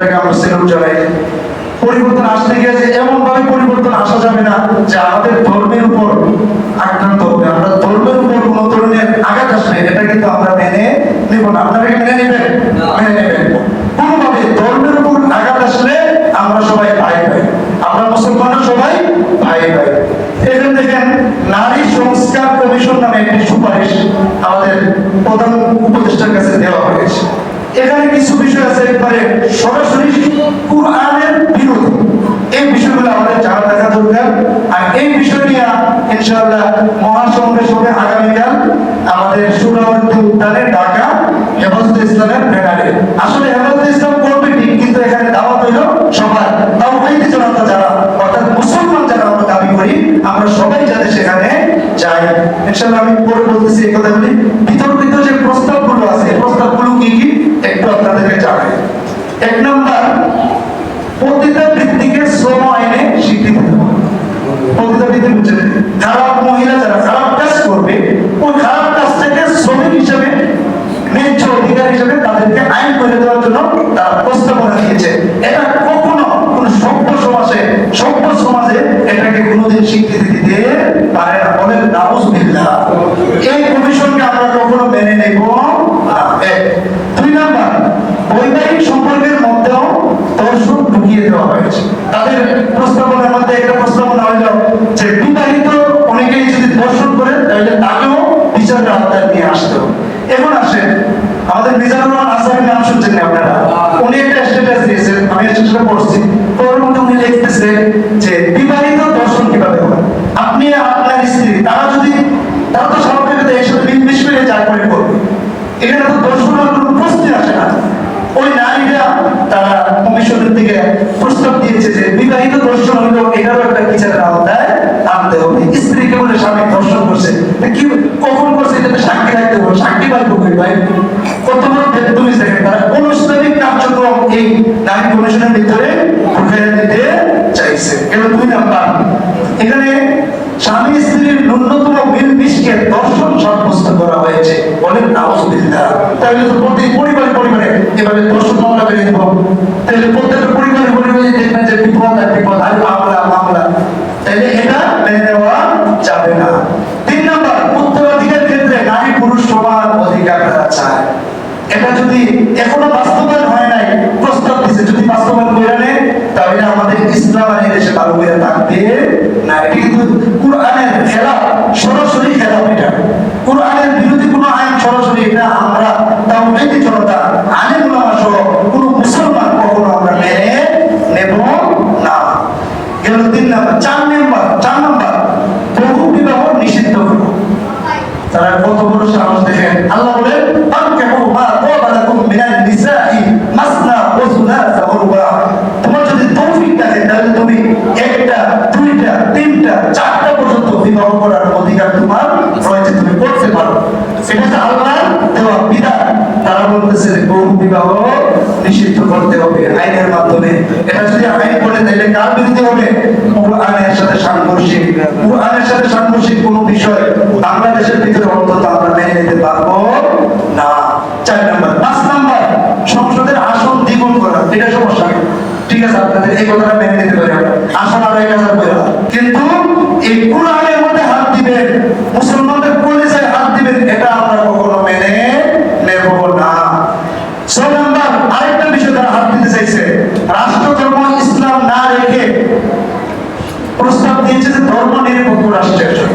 তাকে আমরা সেলুট জানাই। পরিবর্তন আসতে গিয়ে যে এমন ভাবে পরিবর্তন আসা যাবে না যে আমাদের ধর্মের উপর আক্রান্ত হবে। আমরা ধর্মের উপর কোন ধরনের আঘাত আসবে এটা কিন্তু আমরা মেনে নিব না। আপনারা মেনে নেবেন? মেনে নেবেন। কোনোভাবে ধর্মের উপর আঘাত আসলে আমরা সবাই ভাই ভাই আমরা মুসলমানরা সবাই ভাই ভাই এখানে দেখেন নারী সংস্কার কমিশন নামে একটি সুপারিশ আমাদের প্রধান উপদেষ্টার কাছে দেওয়া হয়েছে। এখানে কিছু বিষয় আছে একবারে সরাসরি কোরআনের বিরোধী। এই বিষয়গুলো আমাদের জানা থাকা দরকার। আর এই বিষয় নিয়ে ইনশাআল্লাহ মহাসমাবেশ হবে আগামীকাল আমাদের সুরাবর্তী উদ্যানে ঢাকা হেফাজত ইসলামের ব্যানারে। আসলে হেফাজত ইসলাম করবে ঠিক, কিন্তু এখানে দাওয়াত হইল সবার। তাও হইতে জনতা যারা, অর্থাৎ মুসলমান যারা আমরা দাবি করি, আমরা সবাই যাতে সেখানে যাই। ইনশাআল্লাহ আমি পরে বলতেছি এই কথাগুলি। আছে প্রস্তাবগুলো কি কি? একটু আপনাদেরকে জানাই। এক নম্বর প্রতিটা ভিত্তিকে শ্রম আইনে স্বীকৃতি দেওয়া। প্রতিটা ভিত্তি বুঝে যারা খারাপ কাজ করবে ওই খারাপ কাজটাকে শ্রমিক হিসেবে ন্যায্য অধিকার হিসেবে তাদেরকে আইন করে দেওয়ার জন্য তারা প্রস্তাবনা দিয়েছে এটা কখনো কোন সভ্য সমাজে সভ্য সমাজে এটাকে কোনোদিন স্বীকৃতি দিতে পারে না বলেন নাউজুবিল্লাহ এই কমিশনকে আমরা কখনো মেনে নেব না এক। দুই নাম্বার বৈবাহিক সম্পর্কের মধ্যেও দর্শন ঢুকিয়ে দেওয়া হয়েছে। তাদের প্রস্তাবনার মধ্যে একটা প্রস্তাবনা হইল যে বিবাহিত অনেকেই যদি দর্শন করে, তাহলে তাকেও বিচারের আওতায় নিয়ে আসতে এখন আসেন, আমাদের মিজানুর রহমান আসামের নাম শুনছেন আপনারা? উনি একটা স্ট্যাটাস দিয়েছেন, আমি স্ট্যাটাসটা পড়ছি। ওর মধ্যে উনি লিখতেছে যে বিবাহিত দর্শন কীভাবে হয়? আপনি আপনার স্ত্রী, তারা যদি, তারা তো স্বাভাবিকভাবে এর সাথে মিশ করে যা করে করবে। এখানে তো দর্শনের কোনো প্রশ্নই আসে না। ওই নারীরা তারা কমিশনের থেকে প্রস্তাব দিয়েছে যে বিবাহিত দর্শন হইল এটারও একটা বিচারের আওতায় আনতে হবে স্ত্রীকে বলে স্বামী দর্শন করছে তা কি কখন করছে এটা সাক্ষী রাখতে হবে সাক্ষী পাইব কই ভাই কত বড় বেদমি দেখেন তারা অনুষ্ঠানিক কার্যক্রম এই নারী কমিশনের ভিতরে ঢুকাইয়া দিতে চাইছে কেন দুই নাম্বার এখানে স্বামী স্ত্রীর ন্যূনতম মিল মিশকে দর্শন সাব্যস্ত করা হয়েছে বলেন নাউজুবিল্লাহ তাহলে তো প্রতি পরিবারে পরিবারে এভাবে মামলা বেড়ে তাহলে প্রত্যেকটা দেখবেন যে বিপদ, আর বিপদ, আর মামলা মামলা, তাহলে এটা মেনে নেওয়া যাবে না। তিন নম্বর, উত্তরাধিকার ক্ষেত্রে নারী পুরুষ সমান অধিকার তারা চায়। এটা যদি এখনও বাস্তবায়ন হয় নাই, প্রস্তাব দিছে, যদি বাস্তবায়ন করে তাহলে আমাদের ইসলাম ভালো না কিন্তু কোরআনের খেলা সরাসরি খেলা এটা। কোরআনের বিরোধী কোনো আইন সরাসরি এটা আমরা গেল তিন নাম্বার চার নাম্বার চার নাম্বার। বহু বিবাহ নিষিদ্ধ করব তারা কত বড় সাহস দেখেন। আল্লাহ বলেন তোমার যদি একটা, দুইটা, তিনটা, চারটা পর্যন্ত বিবাহ করার অধিকার তোমার রয়েছে। তুমি করতে পারো। সেটা হচ্ছে আল্লাহ বিবাহ নিষিদ্ধ করতে হবে আইনের মাধ্যমে। এটা যদি আইন করে তাহলে কার বিরুদ্ধে হবে? সাথে সাংঘর্ষিক। সাথে সাংঘর্ষিক কোনো বিষয় বাংলাদেশের ভিতরে অন্তত আমরা মেনে নিতে পারব না। চার পাঁচ সংসদের আসন দ্বিগুণ করা। এটা সমস্যা। ঠিক আছে, আপনাদের এই কথাটা মেনে নিতে আসন এক হাজার কিন্তু এই কোরআনের মধ্যে হাত দিবেন, মুসলমানদের কলেজায় হাত দিবেন, এটা আমরা কখনো মেনে নেব না ছয় নাম্বার আরেকটা বিষয় তারা হাত দিতে চাইছে রাষ্ট্র ধর্ম ইসলাম না রেখে প্রস্তাব দিয়েছে যে ধর্ম নিরপেক্ষ রাষ্ট্রের জন্য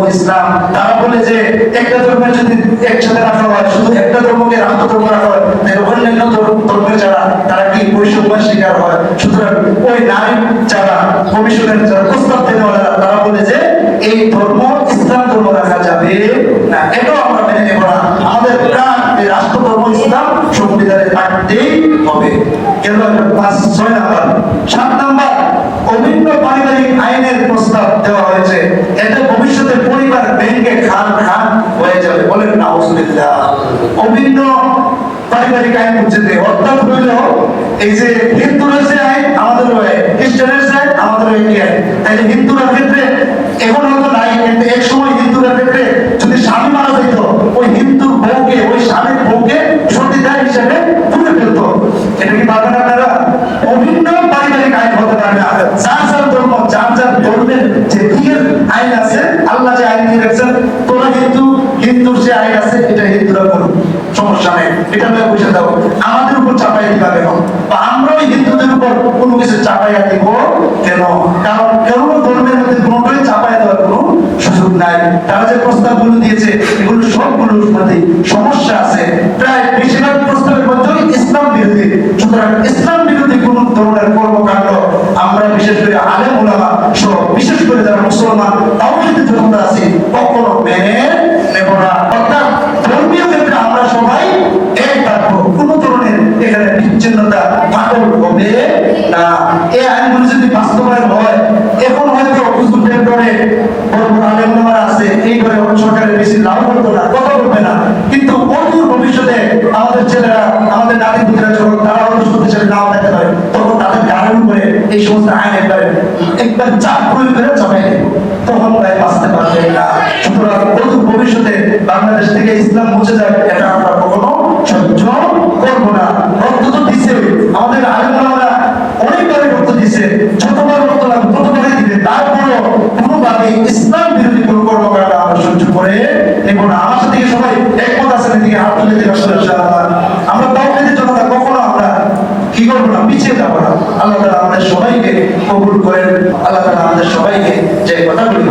ইসলাম তারা বলে যে একটা ধর্মের যদি একসাথে রাখা হয়, শুধু একটা ধর্মকে রাষ্ট্র ধর্ম রাখা হয় অন্যান্য ধর্ম- ধর্মের যারা তারা কি বৈষম্যের শিকার হয়? সুতরাং ওই নারী যারা কমিশনের যারা প্রস্তাব দেওয়ালা তারা বলে যে এই ধর্ম ইসলাম ধর্ম রাখা যাবে না। এটাও আমরা মেনে নেব না। আমাদের প্রাণ এই রাষ্ট্র ধর্ম ইসলাম সংবিধানে থাকতেই হবে। গেল পাঁচ, ছয় নাম্বার। সাত নাম্বার, অভিন্ন পারিবারিক আইনের প্রস্তাব দেওয়া হয়েছে এতে ভবিষ্যতে পরিবার ভেঙে খান খান হয়ে যাবে বলেন নাউজুবিল্লাহ অভিন্ন পারিবারিক পারিবারিক আইন বুঝতে অর্থাৎ হইল এই যে হিন্দুরা যে আইন আমাদের হয় খ্রিস্টানের যে আইন আমাদের হয় কি আইন তাইলে হিন্দুরা ক্ষেত্রে এখন হয়তো নাই কিন্তু এক সময় হিন্দুরা ক্ষেত্রে যদি স্বামী মারা যেত ওই হিন্দু বউকে ওই স্বামীর বউকে সতীদার হিসেবে তুলে ফেলতো এটা কি পারবেন আপনারা অভিন্ন পারিবারিক আইন হতে পারে না যার যার ধর্ম যার যার ধর্মের যে বিয়ের আইন আছে আল্লাহ যে আইন দিয়ে রাখছেন তোরা হিন্দু হিন্দুর যে আইন আছে, এটা হিন্দুরা করুক সমস্যা নেই। এটা নয় বুঝে দাও। আমাদের উপর চাপাই দিবা কেন? বা আমরা ওই হিন্দুদের উপর কোনো কিছু চাপাইয়া দিব কেন? কারণ কেন ধর্মের মধ্যে কোনোটাই চাপাই দেওয়ার কোনো সুযোগ নাই। তারা যে প্রস্তাবগুলো দিয়েছে, এগুলো সবগুলোর মধ্যে সমস্যা আছে। প্রায় বেশিরভাগ প্রস্তাবের মধ্যেই ইসলাম বিরোধী। সুতরাং ইসলাম বিরোধী কোন ধরনের কর্মকাণ্ড আমরা বিশেষ করে আলেম ওলামা সহ, বিশেষ করে যারা মুসলমান, তাও আছি কখনো মেনে নেব না। অর্থাৎ ধর্মীয় ক্ষেত্রে আমরা সবাই এক থাকব। কোন ধরনের এখানে বিচ্ছিন্নতা ফাটল হবে না। এই আইনগুলো যদি বাস্তবায়ন হয়, এখন হয়তো হুজুর টেন্ডরে বড় বড় আলেম ওলামারা আছে, এই করে সরকারের বেশি লাভ করতো না, কথা বলবে না। কিন্তু অদূর ভবিষ্যতে আমাদের ছেলেরা, আমাদের নাতি পুত্ররা যখন তারা হয়তো শক্তিশালী নাও থাকতে পারে তখন এই সমস্ত আইন একবার একবার চাপ প্রয়োগ করে চাপাই তখন বাঁচতে পারবে না। সুতরাং ভবিষ্যতে বাংলাদেশ থেকে ইসলাম মুছে যাবে, এটা আমরা কখনো সহ্য সবাইকে কবুল